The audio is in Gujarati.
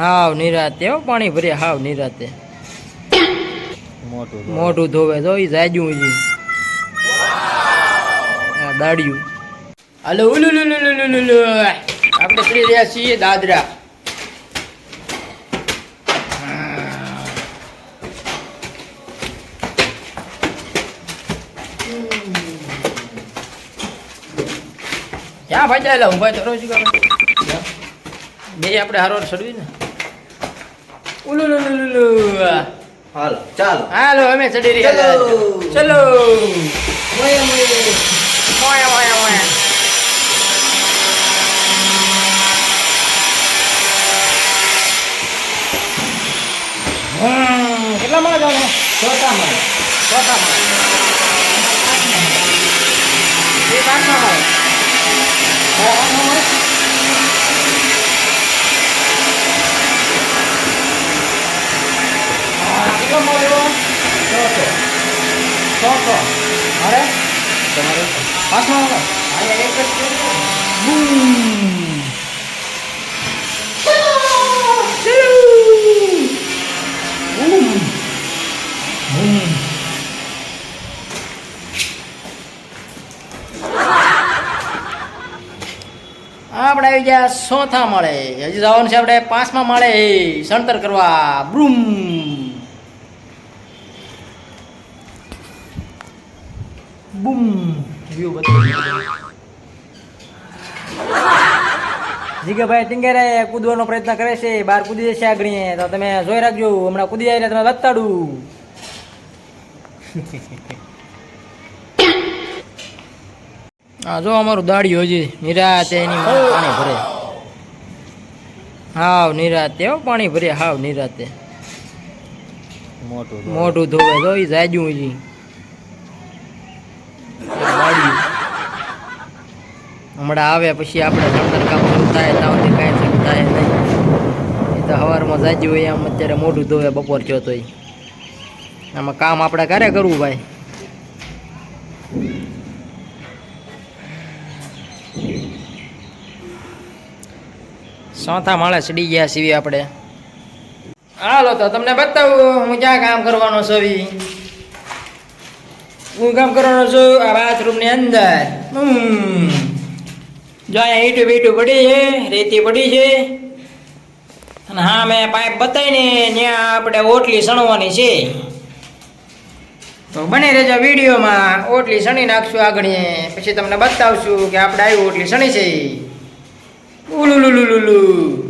હાવ નિરાતે હો પાણી ભરે હાવ નિરાતે. મોટું મોઢું ધોવે તો એ ઈ. આ દાડિયું. હાલો ઉલુ લુ લુ લુ લુ લુ લુ. આપણે કરી રહ્યા છીએ દાદરા. ક્યાં ભાઈ જાય ઊંભાઈ ભાઈ તો રોજ બે આપણે હારો ચડવી ને. ઉલુ લુ લુ લુ લુ હાલો ચાલો હાલો અમે ચડી રહ્યા ચલો. ચલો મોયા મોયા. મોયા મોયા મોયા હમ, કેટલા માળા જવાનું ચોથા માળે. ચોથા માળે એ પાંચમા માળે હા, પાંચમા માળે અરે તમારે? એક જ. આપણે આવી ગયા ચોથા મળે. હજી જવાનું છે આપણે પાંચમા માળે. સણતર કરવા. બ્રૂમ. બૂમ. વ્યૂ બતાવી જીગાભાઈ ટિંગેરે કૂદવાનો પ્રયત્ન કરે છે બહાર કૂદી જશે આગળ તો તમે જોઈ રાખજો હમણાં કૂદી જાય તમે બતાડું. હા જો અમારું દાડી હજી નિરાતે એની પાણી ભરે. હાવ નિરાતે હો પાણી ભરે હાવ નિરાતે. મોટું મોઢું ધોવે તો ઈ જાજ્યું હજી. હમણાં આવે પછી આપણે જમતર કામ શરૂ થાય, ત્યાં કાંઈ શરૂ થાય નહીં. એ તો સવારમાં જાજ્યું હોય આમ અત્યારે મોઢું ધોવે બપોર થયો તોય. આમાં કામ આપણે ક્યારે કરવું ભાઈ. ચોથા માળે ચડી ગયા સીવી આપણે. હાલો તો તમને બતાવું, હું ક્યાં કામ કરવાનો છું. હું કામ કરવાનો છું આ બાથરૂમની અંદર. હમ. જો અહીંયા ઈટું બીટું પડી છે, રેતી પડી છે. અને હા, મેં પાઇપ બતાવીને ત્યાં આપણે ઓટલી સણવાની છે. તો બને રહેજો વિડીયોમાં, ઓટલી સણી નાખશું આગળ પછી તમને બતાવશું કે આપણે આવી ઓટલી સણી છે ઉલુલુલુલુલુ.